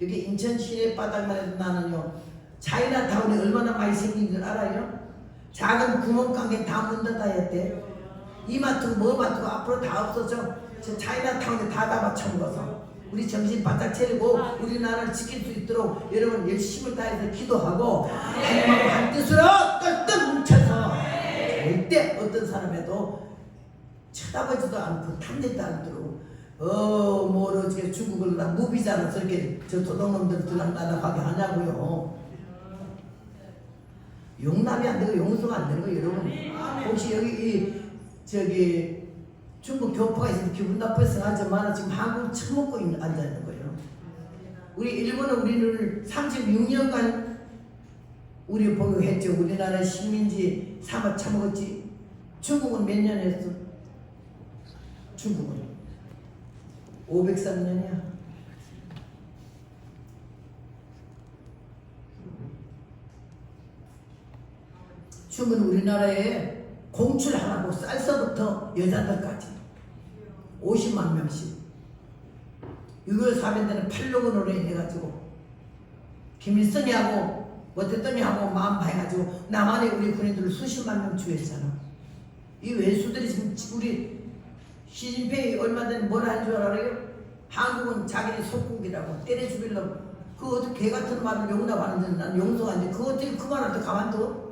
여기 인천 시내 바닥만 해도 나는요 차이나타운이 얼마나 많이 생긴 줄 알아요? 작은 구멍가게 다 문 닫아야 돼. 이마트 뭐마트 앞으로 다 없어져. 저 차이나타운에 다 잡아 쳐먹어서 우리 정신 바짝 차리고 우리나라를 지킬 수 있도록 여러분 열심을 다해서 기도하고 하나님하고 한 뜻으로 똘똘 뭉쳐서 절대 어떤 사람에도 쳐다보지도 않고 탐내도 않도록 어 뭐로 저 중국을 나 무비자로 저렇게 저 도둑놈들 들락날락하게 하냐고요. 용납이 안 되고 용서가 안 되는 거예요 여러분. 혹시 여기 이 저기 중국 교포가 있어서 기분 나빠서 하지 마라 지금 한국 처먹고 앉아 있는 거예요. 우리 일본은 우리를 36년간 우리 보유했죠 우리나라 식민지 삼아 처먹었지. 중국은 몇 년 했어? 중국은. 503년이야. 중국은 우리나라에 공출하라고 쌀서부터 여자들까지 50만 명씩 6.25 사변대는 팔로건으로 해가지고 김일성이하고 뭐대더니하고 마음 봐가지고 남한에 우리 군인들을 수십만 명 주했잖아. 이 외수들이 지금 우리 시진핑이 얼마 전에 뭐라 한줄 알아요? 한국은 자기네 속국이라고 때려 죽이려고 그 어떻게 개 같은 말을 용납하는지 난 돼. 그 어떻게 그 말한테 가만둬?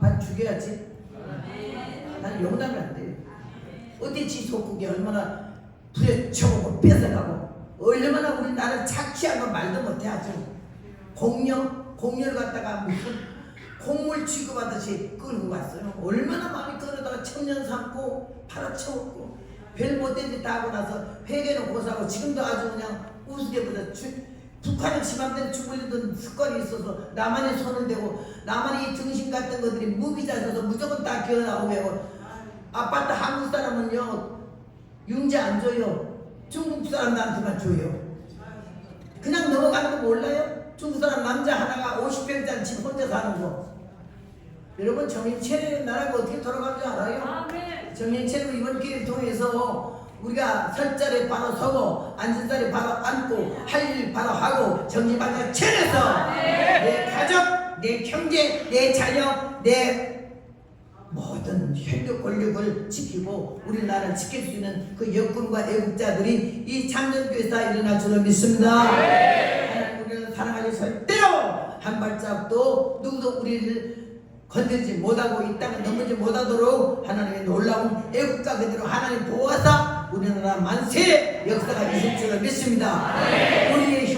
반 죽여야지. 난 용납이 안 돼. 어디 지 속국이 얼마나 부려쳐오고 뺏어가고 얼마나 우리나라를 착취한 건 말도 못해 아주 공룡 공룡을 갖다가 무슨 곡물 취급하듯이 끌고 갔어요. 얼마나 많이 끌어다가 청년 삼고 팔아쳐먹고 별 못된 짓 다 하고 나서 회개는 고사하고 지금도 아주 그냥 우스개보다 주, 북한은 지맘대로 죽으려던 습관이 있어서 나만의 손을 대고 나만의 이 정신 같은 것들이 무비자셔서 무조건 다 기어나오고 아파트 한국 사람은요 융자 안 줘요 중국 사람들한테만 줘요 그냥 넘어가는 거 몰라요? 중국 사람 남자 하나가 50평짜리 집 혼자 사는 거 여러분 차리는 나라가 어떻게 돌아가는지 알아요? 아멘. 정신 차리고 이번 기회를 통해서 우리가 설 자리에 바로 서고 앉은 자리에 바로 앉고 할 일 바로 하고 정신 바짝 차려서 내 가족, 내 형제, 내 자녀, 내 모든 혈육 권력을 지키고 우리나라를 지킬 수 있는 그 여군과 애국자들이 이 창전교회에서 일어날 줄을 믿습니다. 우리를 사랑하셔 절대로 한 발짝도 누구도 우리를 건들지 못하고 이 땅에 넘어지 못하도록 하나님의 놀라운 애국자 그대로 하나님 보호하사 우리나라 만세 역사가 있을 줄을 믿습니다. 우리의 힘